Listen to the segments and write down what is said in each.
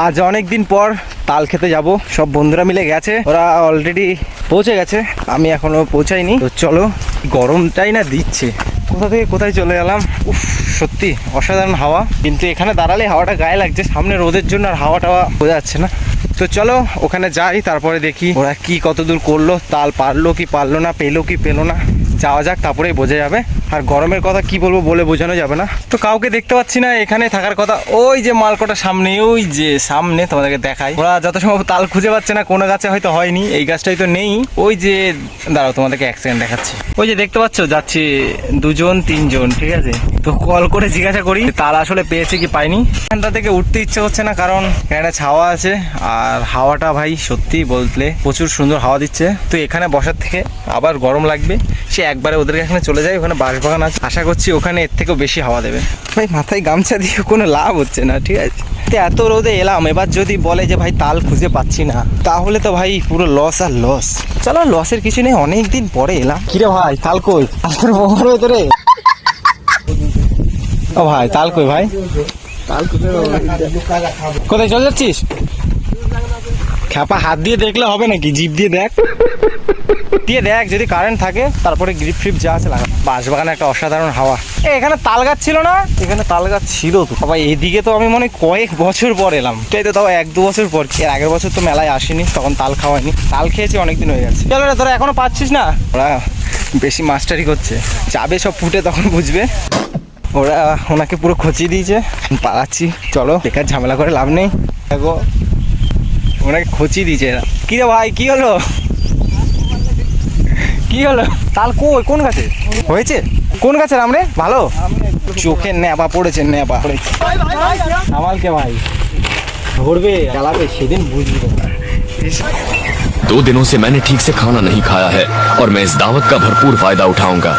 আজ অনেক দিন পর তাল খেতে যাব। সব বন্ধুরা মিলে গেছে। ওরা অলরেডি পৌঁছে গেছে। আমি এখনও পৌঁছাইনি। তো চলো, গরমটাই না দিচ্ছে। কোথা থেকে কোথায় চলে গেলাম উফ, সত্যি অসাধারণ হাওয়া। কিন্তু এখানে দাঁড়ালে হাওয়াটা গায়ে লাগছে। সামনে রোদের জন্য আর হাওয়া টাওয়া বোঝা যাচ্ছে না। তো চলো, ওখানে যাই, তারপরে দেখি ওরা কি কতদূর করল, তাল পারল কি পারল না, পেল কি পেল না। যাওয়া যাক, তারপরেই বোঝা যাবে। আর গরমের কথা কি বলব বলে বোঝানো যাবে না। তো কাউকে দেখতে পাচ্ছি না, এখানে থাকার কথা। ওই যে মালকোটা সামনে, ওই যে সামনে তোমাদেরকে দেখাই। ওরা যত সম্ভব তাল খুঁজে পাচ্ছে না, কোনো গাছে হয়তো হয়নি, এই গাছটাই তো নেই। ওই যে, দাঁড়াও, তোমাদেরকে সেকেন্ড দেখাচ্ছি। ওই যে দেখতে পাচ্ছ, যাচ্ছে দুজন, তিনজন, ঠিক আছে? তো কল করে জিজ্ঞাসা করি তাল আসলে পেয়েছে কি পাইনি এখানটা থেকে উঠতে ইচ্ছে হচ্ছে না, কারণ এখানে ছাওয়া আছে। আর হাওয়াটা ভাই সত্যি বলতে প্রচুর সুন্দর হাওয়া দিচ্ছে। তো এখানে বসার থেকে আবার গরম লাগবে। সে একবারে ওদের এখানে চলে যাই ওখানে বাঁশবাগান আছে। আশা করছি ওখানে এর থেকেও বেশি হাওয়া দেবে। ভাই মাথায় গামছা দিয়ে কোনো লাভ হচ্ছে না ঠিক আছে? তো এত রোদে এলাম এবার যদি বলে যে ভাই তাল খুঁজে পাচ্ছি না তাহলে তো ভাই পুরো লস আর লস চলো লসের কিছু নেই অনেক দিন পরে এলাম। কিরে ভাই তাল কই? তাল তোর বড় তোরে ও ভাই তাল কই ভাই? কোথায় চলে যাচ্ছিস? খ্যাপা হাত দিয়ে দেখলে হবে নাকি? জিপ দিয়ে দেখ। দিয়ে দেখ, যদি কারেন্ট থাকে, তারপরে গ্রিপ ফ্রিপ যা আছে লাগা বাঁশবাগানে একটা অসাধারণ হাওয়া। এখানে তাল গাছ ছিল না? এখানে তাল গাছ ছিল তো। সবাই এদিকে তো আমি মনে কয়েক বছর পর এলাম। তাই তো তাও এক দু বছর পর। এর আগের বছর তো মেলায় আসেনি, তখন তাল খাওয়াইনি। তাল খেয়েছি, অনেকদিন হয়ে গেছে। চলো রে, তোরা এখনও পাচ্ছিস না? ওরা বেশি মাস্টারি করছে। যাবে সব ফুটে, তখন বুঝবে। ওরা ওনাকে পুরো খচিয়ে দিয়েছে। পালাচ্ছি। চলো, বেকার ঝামেলা করে লাভ নেই। দেখো, ওনাকে খচিয়ে দিয়েছে এরা। কি রে ভাই, কি হলো? কি হলো তাল কই কোন গাছে হয়েছে কোন গাছের আমরে ভালো চোখে নেপা পড়েছে নেপা পড়েছে আমালকে ভাই ধরবে চালাবে সেদিন বুঝবি তোমরা। दो दिनों से मैंने ठीक से खाना नहीं खाया है और मैं इस दावत का भरपूर फायदा उठाऊंगा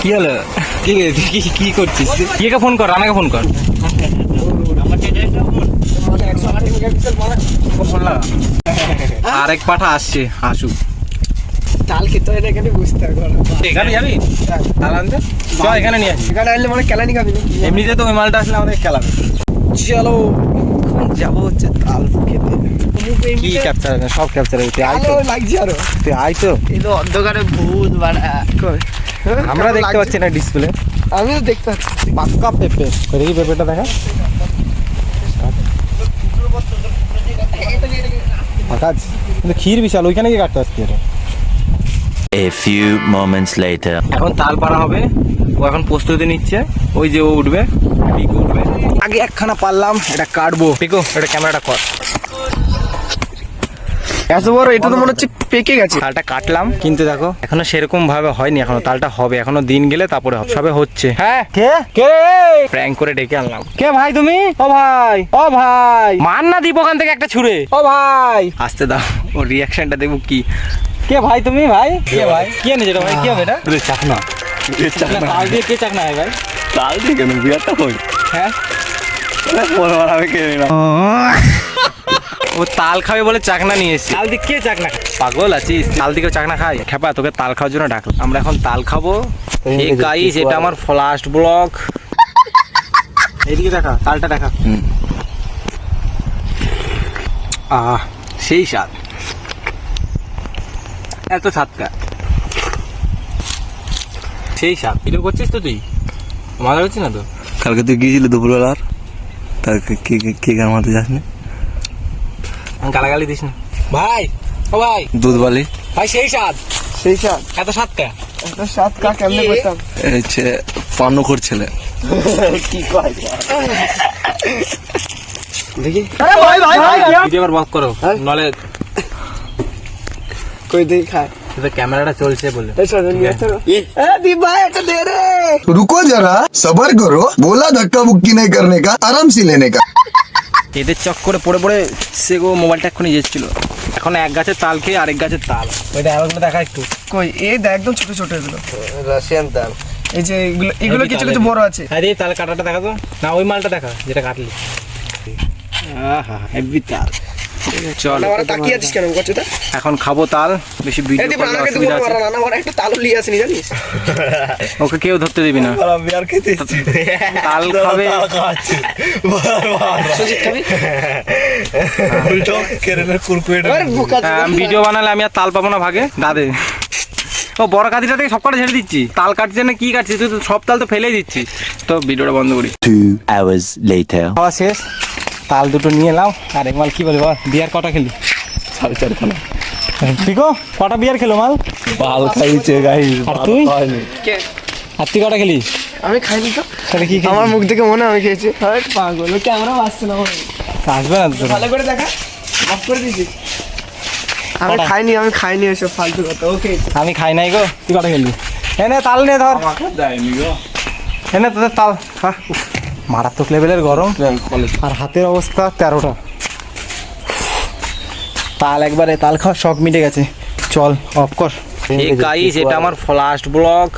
কি হলো কি কি কি করছিস কে ফোন কর রানাকে ফোন কর আরেক পাঠা আসছে আসুক চাল খেতে হয় এখানে বুঝতে হবে এখানে যাবি তাহলে আনতে? চ এখানে নিয়ে আসি এখানে আসলে মানে কেলানি খাবি? এমনিতে তো ওই মালটা আসলে আমাদের খেলাবে। চলো এখন যাব হচ্ছে তাল খেতে। কি ক্যাপচার সব ক্যাপচার তুই আয় তো। লাগছে আরও। তুই আয় তো। এই তো অন্ধকারে ভূত বাড়া আমরা দেখতে পাচ্ছি না ডিসপ্লে আমি তো দেখতে পাচ্ছি। পাক্কা পেঁপে। দেখি পেঁপেটা দেখা। ফাঁকা কিন্তু ক্ষীর বিশাল ওইখানে গিয়ে কাটতে আসছি এটা। A few moments later. এখন তাল পাড়া হবে। ও এখন প্রস্তুতি নিচ্ছে। ওই যে ও উঠবে পিকো উঠবে। আগে একখানা পারলাম এটা কাটবো। পিকো এটা ক্যামেরাটা কর। এত বড় এটা তো মনে হচ্ছে পেকে গেছে। তালটা কাটলাম কিন্তু দেখো এখনও সেরকম ভাবে হয়নি এখনও তালটা হবে এখনও দিন গেলে তারপরে সবে হচ্ছে। হ্যাঁ। কে? কে? প্র্যাঙ্ক করে ডেকে আনলাম। কে ভাই তুমি? ও ভাই। ও ভাই। মার না দিব ওখান থেকে একটা ছুড়ে। ও ভাই। আসতে দাও ওর রিয়াকশনটা দেখব কি। কে ভাই তুমি ভাই? কে ভাই? কে নিজের ভাই? কে হবে এটা? চাকনা। তাল দিয়ে কে চাকনা হয় ভাই? তাল দিয়ে কেন? বিরাটটা হই হ্যাঁ। বড় বড় হবে কে না ও তাল খাবে বলে চাকনা নিয়ে এসেছি। তাল দিয়ে কে চাকনা? পাগল আছিস তাল দিকে চাকনা খাই। খেপা তোকে তাল খাওয়ার জন্য ডাকলাম। আমরা এখন তাল খাব। গাইস এটা আমার ফার্স্ট ব্লগ এদিকে দেখা তালটা দেখা। আহ সেই স্বাদ। এত স্বাদটা সেই স্বাদ। এরকম করছিস তো তুই? মজা হচ্ছে না তো? কালকে তুই গিয়েছিলি দুপুরবেলা আর তার কে কে- কে গান মারতে যাস না গালাগালি দিস না ভাই ও ভাই দুধ বালি ভাই সেই স্বাদ সেই সাত এত স্বাদটা এত সাত কা কেমনে করতাম এই হচ্ছে পান্নকর ছেলে দেখি ভিডিও আবার বক করো নলে কই দেখি খায় তো ক্যামেরাটা চলছে বলে এই শোনো নিয়ে আসো এ দি ভাই এটা দে রে रुको जरा सबर करो बोला धक्का मुक्की नहीं करने का आराम से लेने का এদের চক্করে পড়ে পড়ে সে গো মোবাইলটা এক্ষুনি যেচ্ছিল এখন এক গাছের তাল খেয়ে আরেক গাছের তাল। ওই দেখাগুলো দেখা একটু। কই? এই দেখ একদম ছোট ছোট এগুলো। রাশিয়ান তাল। এই যে এগুলো এগুলো কিছু কিছু বড় আছে। হ্যাঁ এই তাল কাটাটা দেখা তো। না ওই মালটা দেখা যেটা কাটলি। আহা হেভি তাল। চল। তাকিয়ে আছিস কেন? করছ এখন খাব তাল বেশি ভিডিও দীপ অসুবিধা আছে। রান্না বাড়া একটা তালও লিয়ে আসেনি জানিস? ওকে কেউ ধরতে দিবি না। খেতে তাল খাবে। সুজিত খাবি? উল্টো কেরেনের কুরকুরে আরে বোকা হ্যাঁ, আমি ভিডিও বানালে আমি আর তাল পাবো না ভাগে দাদে। ও বড় কাঠিটা থেকে সব কটা ছেড়ে দিচ্ছি। তাল কাটছে না কি কাটছিস তুই তো সব তাল তো ফেলেই দিচ্ছিস। তো ভিডিওটা বন্ধ করি. খাওয়া শেষ। তাল দুটো নিয়ে এলাম আর এক মাল কি বলব বিয়ার কটা খেলি? সাড়ে চারখানা। পিকো কটা বিয়ার খেলো মাল? পাল খাইছে গাই আর তুই? কে? আর তুই কটা খেলি? আমি খাইনি তো। তাহলে কি আমার মুখ দেখে মনে আমি খেয়েছি। আরে পাগল ক্যামেরা আসছে না আমার। আসবে না তো ভালো করে দেখা। অফ করে দিয়েছি। আমি খাইনি আমি খাইনি এসব ফালতু কথা। ওকে আমি খাই নাই গো তুই কটা খেলি? এনে তাল নে ধর। দেয়নি গো। এনে তোদের তাল উফ, মারাত্মক লেভেলের গরম। আর হাতের অবস্থা তেরোটা। তাল একবারে তাল খাওয়ার শখ মিটে গেছে। চল অফ কর। গাইস এটা আমার ফ্লাস্ট ব্লগ